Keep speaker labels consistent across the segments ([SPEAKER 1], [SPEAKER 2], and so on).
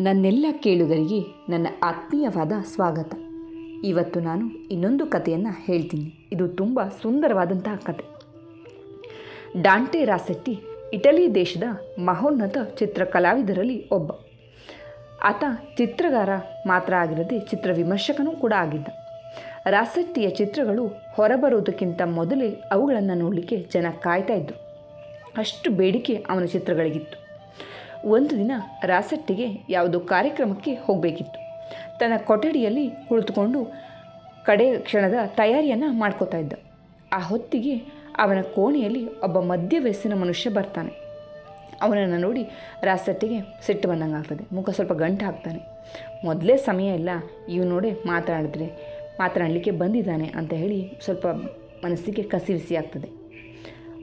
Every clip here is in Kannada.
[SPEAKER 1] ನನ್ನೆಲ್ಲ ಕೇಳುಗರಿಗೆ ನನ್ನ ಆತ್ಮೀಯವಾದ ಸ್ವಾಗತ. ಇವತ್ತು ನಾನು ಇನ್ನೊಂದು ಕಥೆಯನ್ನು ಹೇಳ್ತೀನಿ. ಇದು ತುಂಬ ಸುಂದರವಾದಂತಹ ಕತೆ ಡಾಂಟೆ ರಾಸೆಟ್ಟಿ ಇಟಲಿ ದೇಶದ ಮಹೋನ್ನತ ಚಿತ್ರಕಲಾವಿದರಲ್ಲಿ ಒಬ್ಬ. ಆತ ಚಿತ್ರಗಾರ ಮಾತ್ರ ಆಗಿರದೆ ಚಿತ್ರ ವಿಮರ್ಶಕನೂ ಕೂಡ ಆಗಿದ್ದ. ರಾಸೆಟ್ಟಿಯ ಚಿತ್ರಗಳು ಹೊರಬರುವುದಕ್ಕಿಂತ ಮೊದಲೇ ಅವುಗಳನ್ನು ನೋಡಲಿಕ್ಕೆ ಜನ ಕಾಯ್ತಾ ಇದ್ದರು ಅಷ್ಟು ಬೇಡಿಕೆ ಅವನ ಚಿತ್ರಗಳಿಗಿತ್ತು. ಒಂದು ದಿನ ರಾಸಟ್ಟಿಗೆ ಯಾವುದೋ ಕಾರ್ಯಕ್ರಮಕ್ಕೆ ಹೋಗಬೇಕಿತ್ತು. ತನ್ನ ಕೊಠಡಿಯಲ್ಲಿ ಕುಳಿತುಕೊಂಡು ಕಡೆ ಕ್ಷಣದ ತಯಾರಿಯನ್ನು ಮಾಡ್ಕೋತಾ ಇದ್ದ. ಆ ಹೊತ್ತಿಗೆ ಅವನ ಕೋಣೆಯಲ್ಲಿ ಒಬ್ಬ ಮಧ್ಯ ವಯಸ್ಸಿನ ಮನುಷ್ಯ ಬರ್ತಾನೆ. ಅವನನ್ನು ನೋಡಿ ರಾಸಟ್ಟಿಗೆ ಸಿಟ್ಟು ಬಂದಂಗೆ ಆಗ್ತದೆ. ಮುಖ ಸ್ವಲ್ಪ ಗಂಟು ಹಾಕ್ತಾನೆ. ಮೊದಲೇ ಸಮಯ ಇಲ್ಲ. ಇವು ನೋಡಿ ಮಾತನಾಡಿದ್ರೆ ಮಾತನಾಡಲಿಕ್ಕೆ ಬಂದಿದ್ದಾನೆ ಅಂತ ಹೇಳಿ ಸ್ವಲ್ಪ ಮನಸ್ಸಿಗೆ ಕಸಿವಿಸಿ ಆಗ್ತದೆ.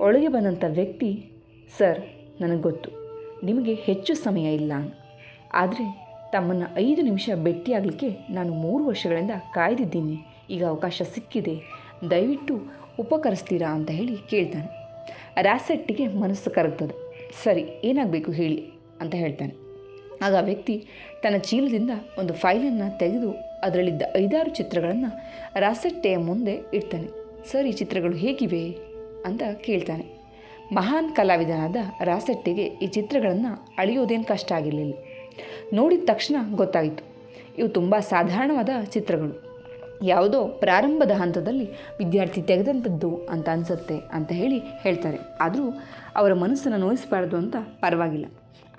[SPEAKER 1] ಒಳಗೆ ಬಂದಂಥ ವ್ಯಕ್ತಿ, ಸರ್, ನನಗೆ ಗೊತ್ತು. ನಿಮಗೆ ಹೆಚ್ಚು ಸಮಯ ಇಲ್ಲ. ಆದರೆ ತಮ್ಮನ್ನು ಐದು ನಿಮಿಷ ಭೇಟಿಯಾಗಲಿಕ್ಕೆ ನಾನು ಮೂರು ವರ್ಷಗಳಿಂದ ಕಾಯ್ದಿದ್ದೀನಿ. ಈಗ ಅವಕಾಶ ಸಿಕ್ಕಿದೆ. ದಯವಿಟ್ಟು ಉಪಕರಿಸ್ತೀರಾ ಅಂತ ಹೇಳಿ ಕೇಳ್ತಾನೆ. ರಾಸೆಟ್ಟಿಗೆ ಮನಸ್ಸು ಕರಗ್ತದೆ. ಸರಿ, ಏನಾಗಬೇಕು ಹೇಳಿ ಅಂತ ಹೇಳ್ತಾನೆ. ಆಗ ಆ ವ್ಯಕ್ತಿ ತನ್ನ ಚೀಲದಿಂದ ಒಂದು ಫೈಲನ್ನು ತೆಗೆದು ಅದರಲ್ಲಿದ್ದ ಐದಾರು ಚಿತ್ರಗಳನ್ನು ರಾಸೆಟ್ಟೆಯ ಮುಂದೆ ಇಡ್ತಾನೆ. ಸರ್ ಈ ಚಿತ್ರಗಳು ಹೇಗಿವೆ? ಅಂತ ಕೇಳ್ತಾನೆ. ಮಹಾನ್ ಕಲಾವಿದನಾದ ರಾಸಟ್ಟಿಗೆ ಈ ಚಿತ್ರಗಳನ್ನು ಅಳಿಯೋದೇನು ಕಷ್ಟ ಆಗಿರಲಿಲ್ಲ. ನೋಡಿದ ತಕ್ಷಣ ಗೊತ್ತಾಯಿತು. ಇವು ತುಂಬ ಸಾಧಾರಣವಾದ ಚಿತ್ರಗಳು. ಯಾವುದೋ ಪ್ರಾರಂಭದ ಹಂತದಲ್ಲಿ ವಿದ್ಯಾರ್ಥಿ ತೆಗೆದಂಥದ್ದು ಅಂತ ಅನಿಸುತ್ತೆ ಅಂತ ಹೇಳಿ ಹೇಳ್ತಾರೆ. ಆದರೂ ಅವರ ಮನಸ್ಸನ್ನು ನೋಯಿಸಬಾರ್ದು ಅಂತ ಪರವಾಗಿಲ್ಲ.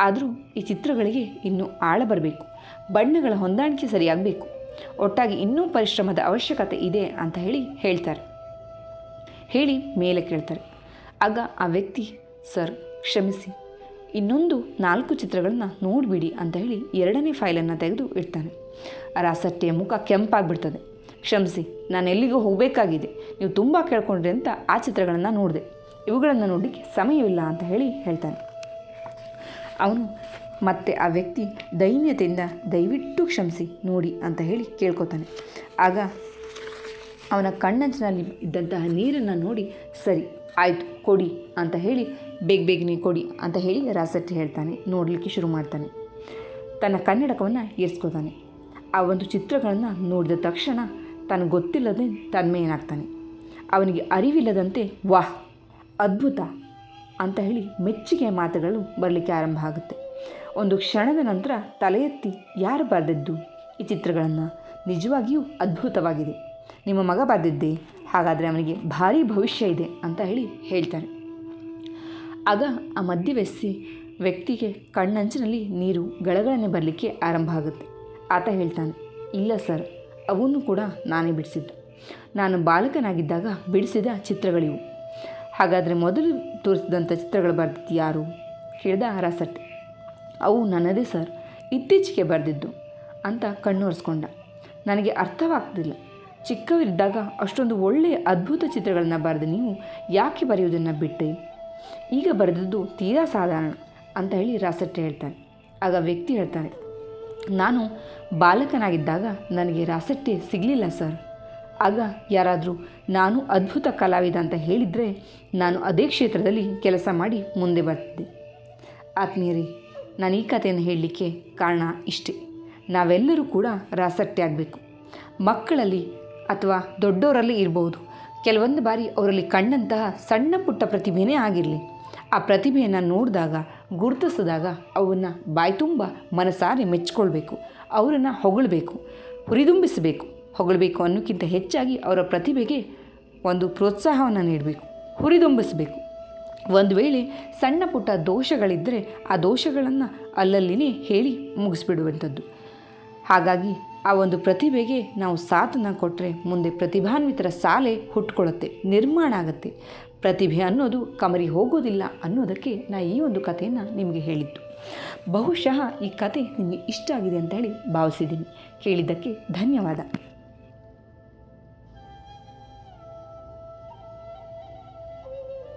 [SPEAKER 1] ಆದರೂ ಈ ಚಿತ್ರಗಳಿಗೆ ಇನ್ನೂ ಆಳ ಬರಬೇಕು. ಬಣ್ಣಗಳ ಹೊಂದಾಣಿಕೆ ಸರಿಯಾಗಬೇಕು. ಒಟ್ಟಾಗಿ ಇನ್ನೂ ಪರಿಶ್ರಮದ ಅವಶ್ಯಕತೆ ಇದೆ ಅಂತ ಹೇಳಿ ಹೇಳ್ತಾರೆ. ಹೇಳಿ ಮೇಲೆ ಕೇಳ್ತಾರೆ. ಆಗ ಆ ವ್ಯಕ್ತಿ, ಸರ್, ಕ್ಷಮಿಸಿ. ಇನ್ನೊಂದು ನಾಲ್ಕು ಚಿತ್ರಗಳನ್ನು ನೋಡಿಬಿಡಿ ಅಂತ ಹೇಳಿ ಎರಡನೇ ಫೈಲನ್ನು ತೆಗೆದು ಇಡ್ತಾನೆ. ರಾಸಟ್ಟೆಯ ಮುಖ ಕೆಂಪಾಗಿಬಿಡ್ತದೆ. ಕ್ಷಮಿಸಿ, ನಾನು ಎಲ್ಲಿಗೂ ಹೋಗಬೇಕಾಗಿದೆ. ನೀವು ತುಂಬ ಕೇಳ್ಕೊಂಡ್ರಿ ಅಂತ ಆ ಚಿತ್ರಗಳನ್ನು ನೋಡಿದೆ. ಇವುಗಳನ್ನು ನೋಡಲಿಕ್ಕೆ ಸಮಯವಿಲ್ಲ ಅಂತ ಹೇಳಿ ಹೇಳ್ತಾನೆ. ಅವನು, ಮತ್ತೆ ಆ ವ್ಯಕ್ತಿ ದೈನ್ಯತೆಯಿಂದ ದಯವಿಟ್ಟು ಕ್ಷಮಿಸಿ, ನೋಡಿ ಅಂತ ಹೇಳಿ ಕೇಳ್ಕೊತಾನೆ. ಆಗ ಅವನ ಕಣ್ಣಂಚಿನಲ್ಲಿ ಇದ್ದಂತಹ ನೀರನ್ನು ನೋಡಿ, ಸರಿ ಆಯಿತು, ಕೊಡಿ ಅಂತ ಹೇಳಿ, ಬೇಗ ಬೇಗನೆ ಕೊಡಿ ಅಂತ ಹೇಳಿ ರಾಸಟ್ಟಿ ಹೇಳ್ತಾನೆ, ನೋಡಲಿಕ್ಕೆ ಶುರು ಮಾಡ್ತಾನೆ. ತನ್ನ ಕನ್ನಡಕವನ್ನು ಏರಿಸ್ಕೋತಾನೆ ಆ ಒಂದು ಚಿತ್ರಗಳನ್ನು ನೋಡಿದ ತಕ್ಷಣ ತನಗೆ ಗೊತ್ತಿಲ್ಲದೆ ತನ್ಮೆಯನಾಗ್ತಾನೆ ಅವನಿಗೆ ಅರಿವಿಲ್ಲದಂತೆ, ವಾಹ್, ಅದ್ಭುತ ಅಂತ ಹೇಳಿ ಮೆಚ್ಚುಗೆಯ ಮಾತುಗಳು ಬರಲಿಕ್ಕೆ ಆರಂಭ ಆಗುತ್ತೆ. ಒಂದು ಕ್ಷಣದ ನಂತರ ತಲೆ ಎತ್ತಿ, ಯಾರು ಬರೆದಿದ್ದು? ಈ ಚಿತ್ರಗಳನ್ನು. ನಿಜವಾಗಿಯೂ ಅದ್ಭುತವಾಗಿದೆ. ನಿಮ್ಮ ಮಗ ಬರೆದಿದ್ದೆ? ಹಾಗಾದರೆ ಅವನಿಗೆ ಭಾರಿ ಭವಿಷ್ಯ ಇದೆ ಅಂತ ಹೇಳಿ ಹೇಳ್ತಾರೆ ಆಗ ಆ ಮಧ್ಯವಯಸ್ಸಿ ವ್ಯಕ್ತಿಗೆ ಕಣ್ಣಂಚಿನಲ್ಲಿ ನೀರು ಗಳಗಳನ್ನೇ ಬರಲಿಕ್ಕೆ ಆರಂಭ ಆಗುತ್ತೆ. ಆತ ಹೇಳ್ತಾನೆ, ಇಲ್ಲ ಸರ್, ಅವನ್ನು ಕೂಡ ನಾನೇ ಬಿಡಿಸಿದ್ದು. ನಾನು ಬಾಲಕನಾಗಿದ್ದಾಗ ಬಿಡಿಸಿದ ಚಿತ್ರಗಳಿವು. ಹಾಗಾದರೆ ಮೊದಲು ತೋರಿಸಿದಂಥ ಚಿತ್ರಗಳು ಬರೆದಿದ್ದು ಯಾರು? ಕೇಳಿದ ಹರಾಸಟ್ಟೆ ಅವು ನನ್ನದೇ ಸರ್, ಇತ್ತೀಚೆಗೆ ಬರೆದಿದ್ದು ಅಂತ ಕಣ್ಣೊರೆಸ್ಕೊಂಡ ನನಗೆ ಅರ್ಥವಾಗ್ತಿಲ್ಲ. ಚಿಕ್ಕವರಿದ್ದಾಗ ಅಷ್ಟೊಂದು ಒಳ್ಳೆಯ ಅದ್ಭುತ ಚಿತ್ರಗಳನ್ನು ಬರೆದು ನೀವು ಯಾಕೆ ಬರೆಯೋದನ್ನು ಬಿಟ್ಟೆ ಈಗ ಬರೆದದ್ದು ತೀರಾ ಸಾಧಾರಣ ಅಂತ ಹೇಳಿ ರಾಸಟ್ಟೆ ಹೇಳ್ತಾನೆ. ಆಗ ವ್ಯಕ್ತಿ ಹೇಳ್ತಾನೆ ನಾನು ಬಾಲಕನಾಗಿದ್ದಾಗ ನನಗೆ ರಾಸಟ್ಟೆ ಸಿಗಲಿಲ್ಲ ಸರ್. ಆಗ ಯಾರಾದರೂ ನಾನು ಅದ್ಭುತ ಕಲಾವಿದ ಅಂತ ಹೇಳಿದರೆ ನಾನು ಅದೇ ಕ್ಷೇತ್ರದಲ್ಲಿ ಕೆಲಸ ಮಾಡಿ ಮುಂದೆ ಬರ್ತಿದ್ದೆ. ಆತ್ಮೀಯರೇ, ನಾನು ಈ ಕಥೆಯನ್ನು ಹೇಳಲಿಕ್ಕೆ ಕಾರಣ ಇಷ್ಟೇ. ನಾವೆಲ್ಲರೂ ಕೂಡ ರಾಸಟ್ಟೆ ಆಗಬೇಕು. ಮಕ್ಕಳಲ್ಲಿ ಅಥವಾ ದೊಡ್ಡವರಲ್ಲಿ ಇರಬಹುದು ಕೆಲವೊಂದು ಬಾರಿ ಅವರಲ್ಲಿ ಕಣ್ಣಂತಹ ಸಣ್ಣ ಪುಟ್ಟ ಪ್ರತಿಭೆನೇ ಆಗಿರಲಿ. ಆ ಪ್ರತಿಭೆಯನ್ನು ನೋಡಿದಾಗ, ಗುರುತಿಸಿದಾಗ ಅವನ್ನು ಬಾಯ್ತುಂಬ ಮನಸಾರೆ ಮೆಚ್ಚಿಕೊಳ್ಬೇಕು, ಅವರನ್ನು ಹೊಗಳಬೇಕು, ಹುರಿದುಂಬಿಸಬೇಕು. ಹೊಗಳಬೇಕು ಅನ್ನೋಕ್ಕಿಂತ ಹೆಚ್ಚಾಗಿ ಅವರ ಪ್ರತಿಭೆಗೆ ಒಂದು ಪ್ರೋತ್ಸಾಹವನ್ನು ನೀಡಬೇಕು, ಹುರಿದುಂಬಿಸಬೇಕು. ಒಂದು ವೇಳೆ ಸಣ್ಣ ಪುಟ್ಟ ದೋಷಗಳಿದ್ದರೆ ಆ ದೋಷಗಳನ್ನು ಅಲ್ಲಲ್ಲಿನೇ ಹೇಳಿ ಮುಗಿಸ್ಬಿಡುವಂಥದ್ದು. ಹಾಗಾಗಿ ಆ ಒಂದು ಪ್ರತಿಭೆಗೆ ನಾವು ಸಾಥನ್ನು ಕೊಟ್ಟರೆ ಮುಂದೆ ಪ್ರತಿಭಾನ್ವಿತರ ಸಾಲೆ ಹುಟ್ಕೊಳ್ಳುತ್ತೆ, ನಿರ್ಮಾಣ ಆಗುತ್ತೆ. ಪ್ರತಿಭೆ ಅನ್ನೋದು ಕಮರಿ ಹೋಗೋದಿಲ್ಲ ಅನ್ನೋದಕ್ಕೆ ನಾ ಈ ಒಂದು ಕಥೆಯನ್ನು ನಿಮಗೆ ಹೇಳಿದ್ದು. ಬಹುಶಃ ಈ ಕತೆ ನಿಮಗೆ ಇಷ್ಟ ಆಗಿದೆ ಅಂತ ಹೇಳಿ ಭಾವಿಸಿದ್ದೀನಿ. ಕೇಳಿದ್ದಕ್ಕೆ ಧನ್ಯವಾದ.